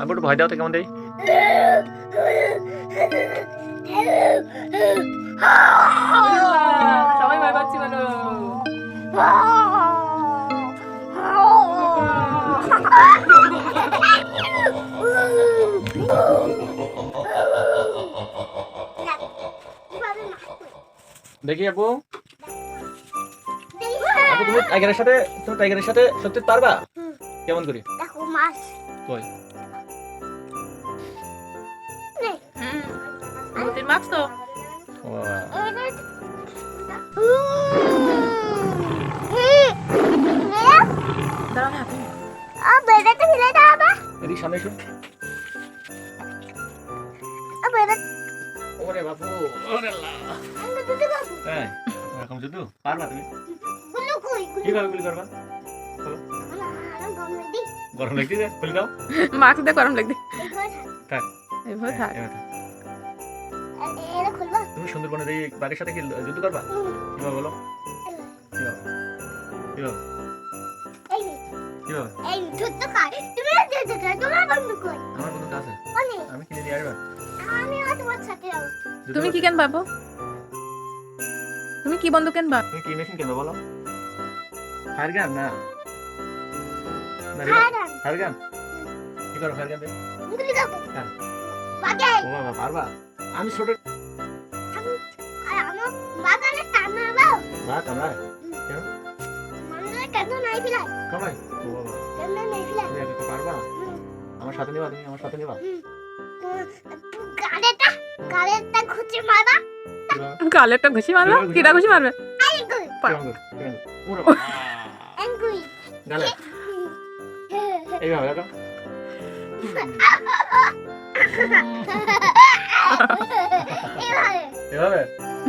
আমি একটু ভয় দাও তো কেমন দেই? সবাই ভয় পাচ্ছি বলো। দেখি আপু। আপু তুমি টাইগারের সাথে তুমি টাইগারের সাথে সত্যি পারবা? কেমন করি? দেখো মাছ কই? রুটির মাছ তো। সামনে শুন ওরে বাপু ওরে হ্যাঁ এরকম শুধু পারবা। তুমি? কীভাবে গুলি করবা? গরম লাগতেছে খুলে দাও। মাস্ক দে গরম লাগতে থাক। এভাবে হ্যাঁ, থাক। তুমি সুন্দরবনের এই বাঘের সাথে কি যুদ্ধ করবা? বলো। তুমি কি কেন পাবো তুমি কি বন্ধু কেন পাবো কি মেশিন কেন বলো? ফায়ার গান না? ফায়ার গান কি আমি ছোট আমার সাথে নেবা তুমি আমার সাথে নেবা। গালেটা গালেটা ঘুষি মারবা। মারবে? আঙ্গুল এইভাবে রাখো এভাবে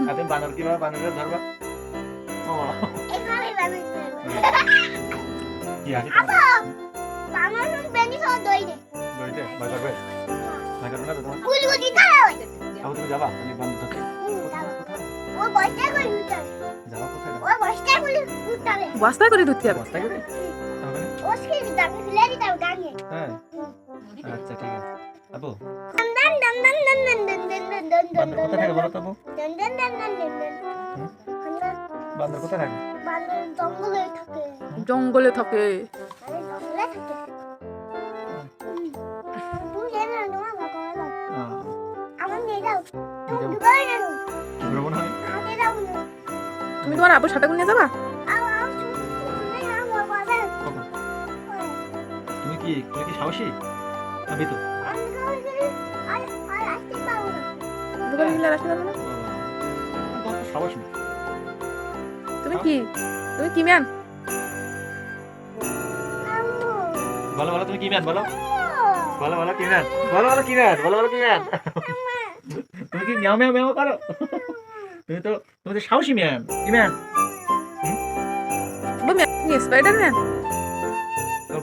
আর তুমি বানর কীভাবে বানরের ধরবা কি আছে বানর বেনি তুমি যাবা তুমি বানর ধরতে ও বস্তায় করে বস্তায় করে ধরতে হবে বস্তায় করে জঙ্গলে থাকে তুমি তোমার আবুর সাথে নিয়ে যাবা কি তুমি কি সাহসী? না সাহস নেই। তুমি কি? তুমি কি ম্যান বলো বলো তুমি কি ম্যান বলো। বলো বলো কি ম্যান বলো বলো কি ম্যান বলো বলো কি ম্যান তুমি কি মিয়াও মিয়াও মিয়াও করো? তুমি তো তুমি তো সাহসী ম্যান কি ম্যান তুমি স্পাইডার ম্যান তোর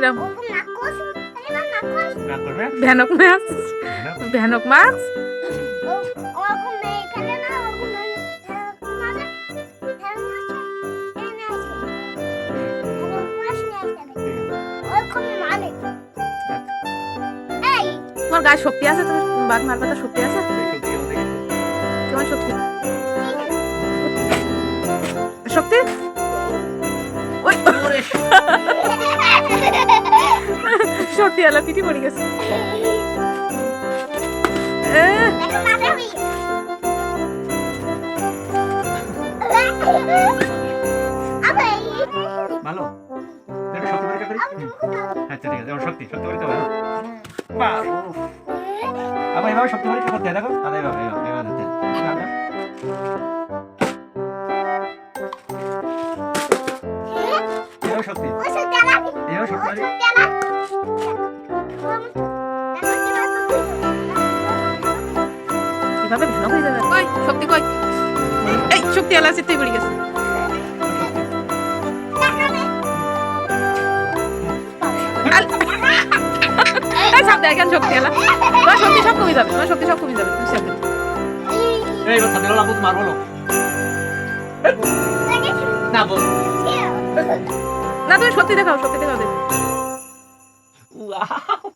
কিরম? ভ্যানক মাছ ভ্যানক মাছ তোমার গায়ে শক্তি আছে তোমার বাঘ মার কথা শক্তি আছে? তোমার শক্তি? শক্তি? সত্যি আলা পিটি পড়ে গেছে। ভালো আচ্ছা ঠিক আছে হ্যাঁ। এভাবে সত্যি পরীক্ষা দেখো। আরে এভাবে আছে তুই পড়ে গেছে। এই দেয় কেন শক্তি আলা? তোমার শক্তি সব কমে যাবে তোমার শক্তি সব কমে যাবে তুমি সাপ দে। এই এবার সাথে লাভ তোমার না বল। না তুমি সত্যি দেখাও সত্যি দেখাও দেখ। Wow.